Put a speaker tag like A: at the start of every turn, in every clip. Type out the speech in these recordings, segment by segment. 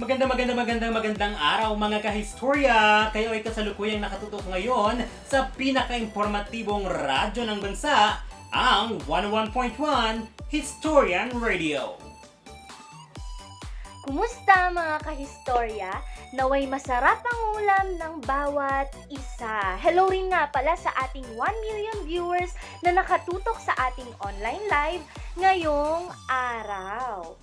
A: Maganda, maganda, magandang, magandang araw mga kahistorya! Kayo ay kasalukuyang nakatutok ngayon sa pinaka-informatibong radyo ng bansa, ang 101.1 Historian Radio.
B: Kumusta mga kahistorya? Naway masarap ang ulam ng bawat isa. Hello rin nga pala sa ating 1 million viewers na nakatutok sa ating online live ngayong araw.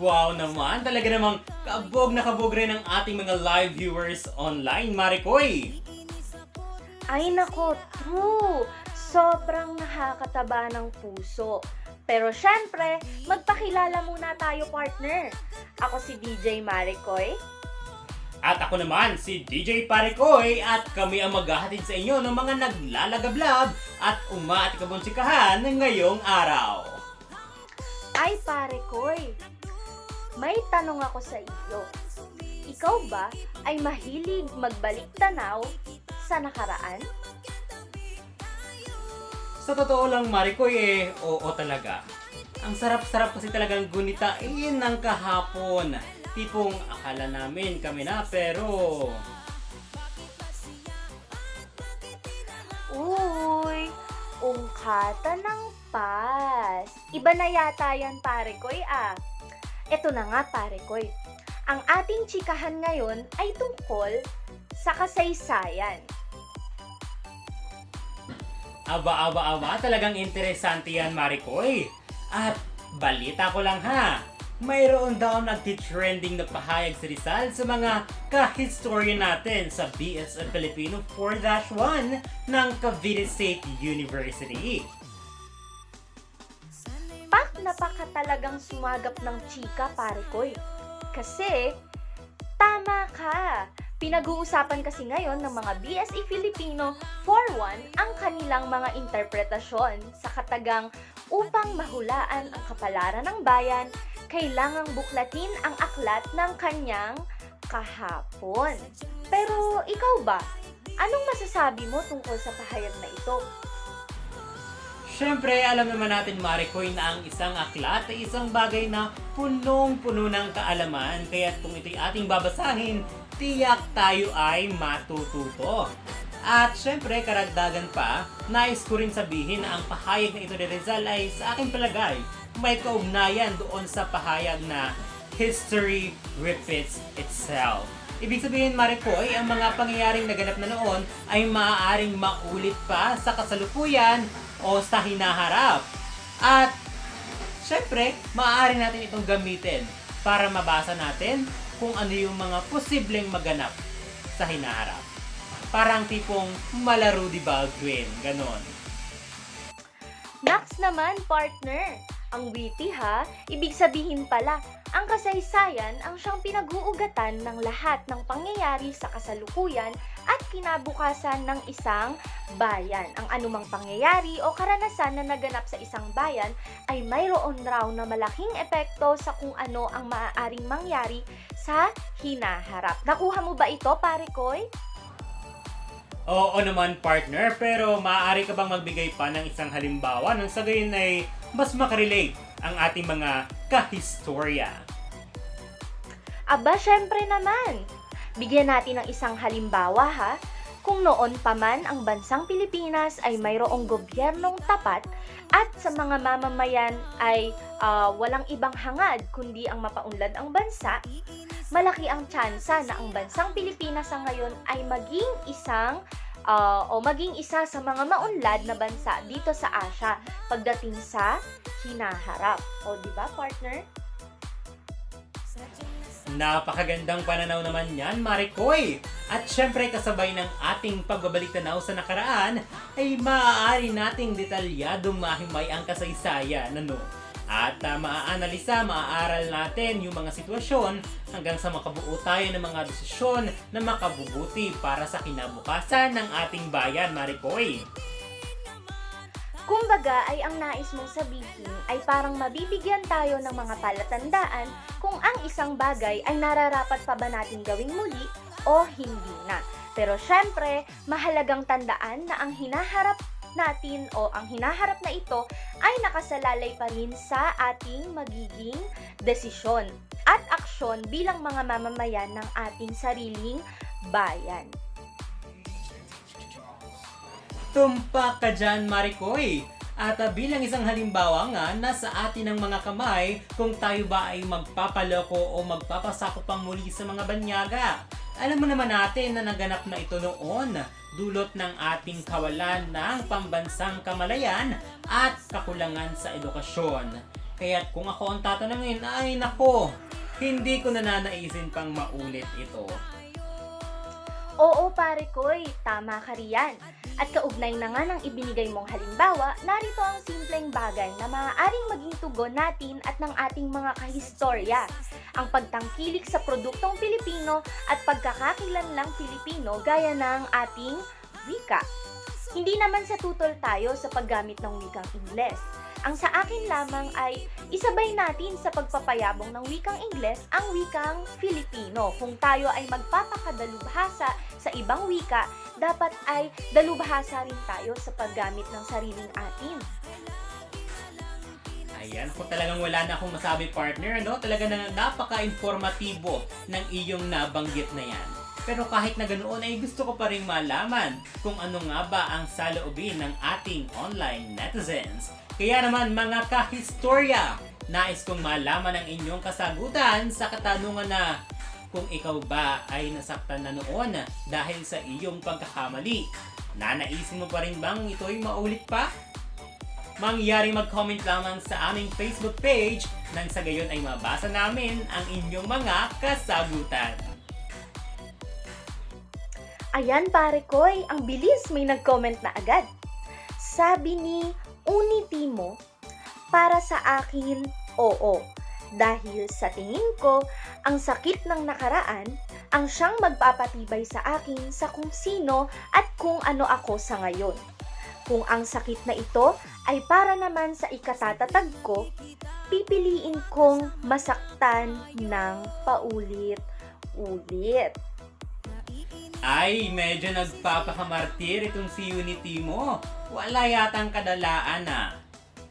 A: Wow naman, talaga namang kabog na kabog rin ang ating mga live viewers online, Marikoy!
B: Ay nako, true! Sobrang nakakataba ng puso. Pero syempre, magpakilala muna tayo partner. Ako si DJ Maricoy.
A: At ako naman, si DJ Parikoy at kami ang maghahatid sa inyo ng mga naglalagablab at umaatikabonsikahan ngayong araw.
B: Ay pare koy, may tanong ako sa iyo. Ikaw ba ay mahilig magbalik tanaw sa nakaraan?
A: Sa totoo lang, Marikoy, eh, oo talaga. Ang sarap-sarap kasi talagang gunitain ng kahapon. Tipong akala namin kami na, pero...
B: Uy, ungkata ng pas. Iba na yata yan pare koy ah. Ito na nga pare koy. Ang ating chikahan ngayon ay tungkol sa kasaysayan.
A: Aba, aba, aba, talagang interesante yan, Marikoy. At balita ko lang ha, mayroon daw nagtitrending na pahayag sa Rizal sa mga kahistorya natin sa BSF Filipino 4-1 ng Cavite State University.
B: Pak napaka talagang sumagap ng chika pare koy. Kasi, tama ka. Pinag-uusapan kasi ngayon ng mga BSE Filipino 4-1 ang kanilang mga interpretasyon sa katagang upang mahulaan ang kapalaran ng bayan, kailangang buklatin ang aklat ng kanyang kahapon. Pero ikaw ba? Anong masasabi mo tungkol sa pahayag na ito?
A: Siyempre, alam naman natin, Marikoy, na ang isang aklat ay isang bagay na punong-puno ng kaalaman. Kaya kung ito'y ating babasahin, tiyak tayo ay matututo. At syempre, karagdagan pa, nais ko rin sabihin na ang pahayag na ito ni Rizal ay sa aking palagay, may kaugnayan doon sa pahayag na history repeats itself. Ibig sabihin, Marikoy, ang mga pangyayaring naganap na noon ay maaaring maulit pa sa kasalukuyan o sa hinaharap. At, syempre, maaari natin itong gamitin para mabasa natin kung ano yung mga posibleng maganap sa hinaharap. Parang tipong malaro di ba, Gwen? Ganon.
B: Next naman, partner. Ang witty ha, ibig sabihin pala, ang kasaysayan ang siyang pinag-uugatan ng lahat ng pangyayari sa kasalukuyan at kinabukasan ng isang bayan. Ang anumang pangyayari o karanasan na naganap sa isang bayan ay mayroon raw na malaking epekto sa kung ano ang maaaring mangyari sa hinaharap. Nakuha mo ba ito, pare Koy?
A: Oo naman, partner, pero maaari ka bang magbigay pa ng isang halimbawa nang sa gayon ay mas makarelate ang ating mga kahistorya?
B: Aba, syempre naman. Bigyan natin ng isang halimbawa ha. Kung noon pa man ang bansang Pilipinas ay mayroong gobyernong tapat at sa mga mamamayan ay ah, walang ibang hangad kundi ang mapaunlad ang bansa, malaki ang tsansa na ang bansang Pilipinas sa ngayon ay maging isang ah, o maging isa sa mga maunlad na bansa dito sa Asia pagdating sa hinaharap. O di ba, partner?
A: Napakagandang pananaw naman yan, Marikoy! At syempre kasabay ng ating pagbabalik tanaw sa nakaraan ay maaari nating detalyadong mahimay ang kasaysayan, ano? At uh, maaanalisa, maaaral natin yung mga sitwasyon hanggang sa makabuo tayo ng mga desisyon na makabubuti para sa kinabukasan ng ating bayan, Marikoy.
B: Kumbaga ay ang nais mong sabihin ay parang mabibigyan tayo ng mga palatandaan kung ang isang bagay ay nararapat pa ba natin gawing muli o hindi na. Pero syempre, mahalagang tandaan na ang hinaharap natin o ang hinaharap na ito ay nakasalalay pa rin sa ating magiging desisyon at aksyon bilang mga mamamayan ng ating sariling bayan.
A: Tumpak ka dyan, Marikoy! At ah, bilang isang halimbawa nga, nasa atin ang mga kamay kung tayo ba ay magpapaloko o magpapasakop pang muli sa mga banyaga. Alam mo naman natin na naganap na ito noon, dulot ng ating kawalan ng pambansang kamalayan at kakulangan sa edukasyon. Kaya kung ako ang tatanungin, ay nako, hindi ko nananaisin pang maulit ito.
B: Oo pare koy, tama ka riyan. At kaugnay na nga ng ibinigay mong halimbawa, narito ang simpleng bagay na maaaring maging tugon natin at ng ating mga kahistorya. Ang pagtangkilik sa produktong Pilipino at pagkakakilanlang Pilipino gaya ng ating wika. Hindi naman sa tutol tayo sa paggamit ng wikang Ingles. Ang sa akin lamang ay isabay natin sa pagpapayabong ng wikang Ingles ang wikang Filipino. Kung tayo ay magpapakadalubhasa sa ibang wika, dapat ay dalubhasa rin tayo sa paggamit ng sariling atin.
A: Ayan, kung talagang wala na akong masabi partner, ano? Talaga na napaka-informatibo ng iyong nabanggit na yan. Pero kahit na ganoon ay gusto ko pa rin malaman kung ano nga ba ang saloobin ng ating online netizens. Kaya naman mga kahistorya, nais kong malaman ang inyong kasagutan sa katanungan na kung ikaw ba ay nasaktan na noon dahil sa iyong pagkakamali. Nanaisin mo pa rin bang ito'y maulit pa? mangyari mag-comment lamang sa aming Facebook page nang sa gayon ay mabasa namin ang inyong mga kasagutan.
B: Ayan pare koy, ang bilis may nag-comment na agad. Sabi ni Unitimo, para sa akin, oo. Dahil sa tingin ko, ang sakit ng nakaraan ang siyang magpapatibay sa akin sa kung sino at kung ano ako sa ngayon. Kung ang sakit na ito ay para naman sa ikatatatag ko, pipiliin kong masaktan ng paulit-ulit.
A: Ay, medyo nagpapakamartir itong si Unity mo. Wala yatang kadalaan na.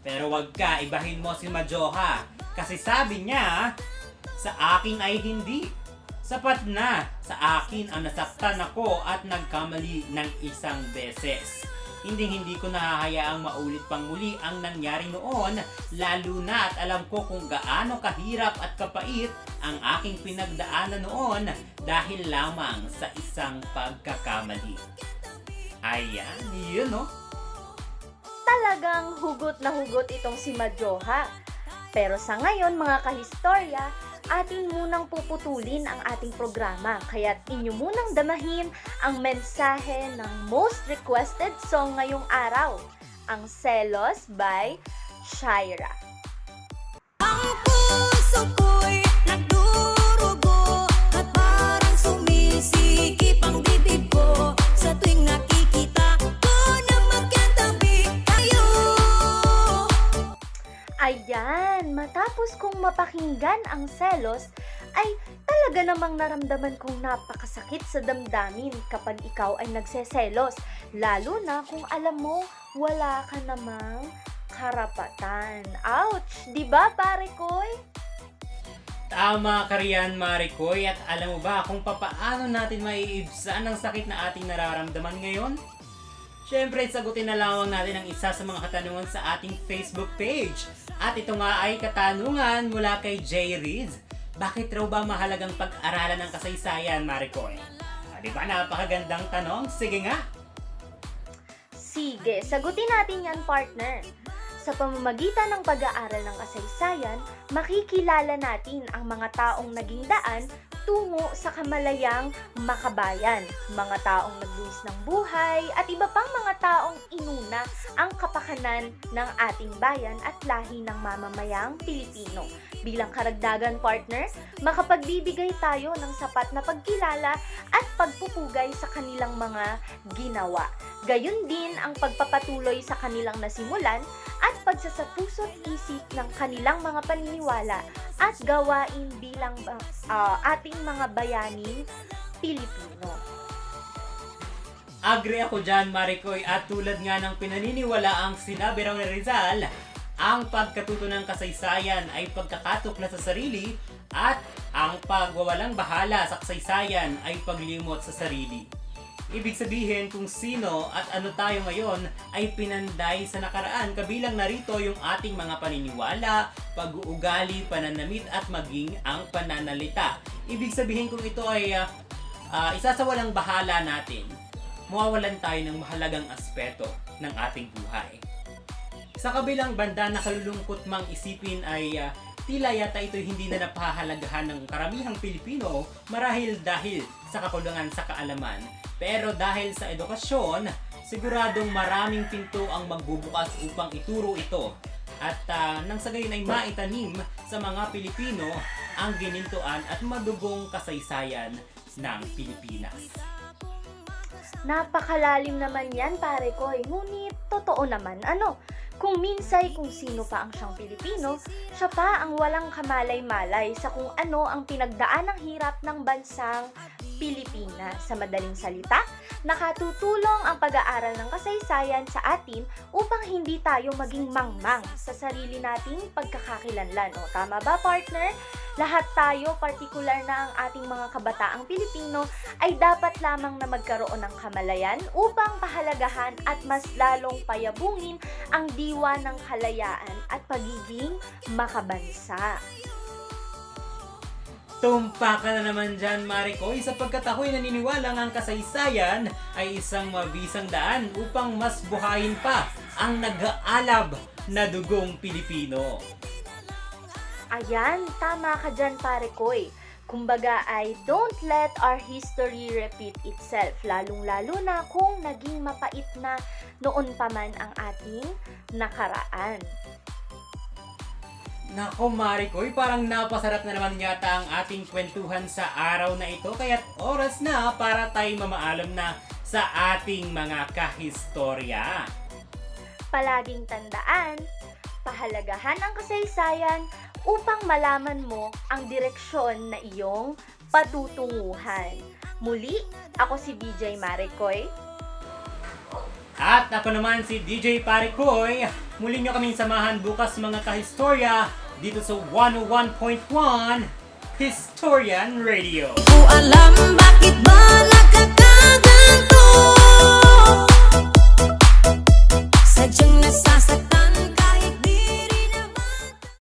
A: Pero wag ka, ibahin mo si Majoha. Kasi sabi niya, sa akin ay hindi. Sapat na, sa akin ang nasaktan ako at nagkamali ng isang beses. Hindi hindi ko nahahayaang maulit pang muli ang nangyari noon, lalo na at alam ko kung gaano kahirap at kapait ang aking pinagdaanan noon dahil lamang sa isang pagkakamali. Ayan, yun no?
B: talagang hugot na hugot itong si Majoha. Pero sa ngayon mga kahistorya, atin munang puputulin ang ating programa. Kaya't inyo munang damahin ang mensahe ng most requested song ngayong araw, ang Selos by Shaira. Matapos kong mapakinggan ang selos, ay talaga namang naramdaman kong napakasakit sa damdamin kapag ikaw ay nagseselos. Lalo na kung alam mo, wala ka namang karapatan. Ouch! Di ba pare koy?
A: Tama ka riyan, Marikoy. At alam mo ba kung papaano natin maiibsan ang sakit na ating nararamdaman ngayon? Siyempre, sagutin na lamang natin ang isa sa mga katanungan sa ating Facebook page. At ito nga ay katanungan mula kay Jay Reed. Bakit raw ba mahalagang pag-aralan ng kasaysayan, Marikoy? Ah, Di ba napakagandang tanong? Sige nga.
B: Sige, sagutin natin yan partner. Sa pamamagitan ng pag-aaral ng kasaysayan, makikilala natin ang mga taong naging daan tungo sa kamalayang makabayan, mga taong nagluwis ng buhay, at iba pang mga taong inuna ang kapakanan ng ating bayan at lahi ng mamamayang Pilipino. Bilang karagdagan partner, makapagbibigay tayo ng sapat na pagkilala at pagpupugay sa kanilang mga ginawa. Gayun din ang pagpapatuloy sa kanilang nasimulan at pagsasapuso't isip ng kanilang mga paniniwala at gawain bilang ah, ating mga bayaning Pilipino.
A: Agree ako dyan, Maricoy, at tulad nga ng pinaniniwala ang sinabi raw ni Rizal, ang pagkatuto ng kasaysayan ay pagkakatukla sa sarili at ang pagwawalang bahala sa kasaysayan ay paglimot sa sarili. Ibig sabihin kung sino at ano tayo ngayon ay pinanday sa nakaraan kabilang narito yung ating mga paniniwala, pag-uugali, pananamit at maging ang pananalita. Ibig sabihin kung ito ay ah, ah, isa sa walang bahala natin, mawawalan tayo ng mahalagang aspeto ng ating buhay. Sa kabilang banda, nakalulungkot mang isipin ay ah, tila yata ito hindi na napahalagahan ng karamihang Pilipino marahil dahil sa kakulangan sa kaalaman. Pero dahil sa edukasyon, siguradong maraming pinto ang magbubukas upang ituro ito. At ah, nang sa gayon ay maitanim sa mga Pilipino ang ginintuan at madugong kasaysayan ng Pilipinas.
B: Napakalalim naman yan, pare ko. Ngunit, totoo naman, ano? Kung minsay kung sino pa ang siyang Pilipino, siya pa ang walang kamalay-malay sa kung ano ang pinagdaan ng hirap ng bansang Pilipinas. Sa madaling salita, nakatutulong ang pag-aaral ng kasaysayan sa atin upang hindi tayo maging mangmang sa sarili nating pagkakakilanlan. O, tama ba, partner? Lahat tayo, partikular na ang ating mga kabataang Pilipino, ay dapat lamang na magkaroon ng kamalayan upang pahalagahan at mas lalong payabungin ang diwa ng kalayaan at pagiging makabansa.
A: Tumpa ka na naman dyan, Maricoy, sapagkat ako'y naniniwala ang kasaysayan ay isang mabisang daan upang mas buhayin pa ang nag-aalab na dugong Pilipino.
B: Ayan, tama ka dyan pare koy. Kumbaga ay don't let our history repeat itself, lalong-lalo na kung naging mapait na noon pa man ang ating nakaraan.
A: Nako, Maricoy, parang napasarap na naman yata ang ating kwentuhan sa araw na ito, kaya't oras na para tayo mamaalam na sa ating mga kahistorya.
B: Palaging tandaan, pahalagahan ang kasaysayan upang malaman mo ang direksyon na iyong patutunguhan. Muli, ako si DJ Maricoy.
A: At ako naman si DJ Parikoy. Muli nyo kaming samahan bukas mga kahistorya dito sa 101.1 Historian Radio.
C: Ko alam bakit ba nagkakaganto Sadyang nasasaktan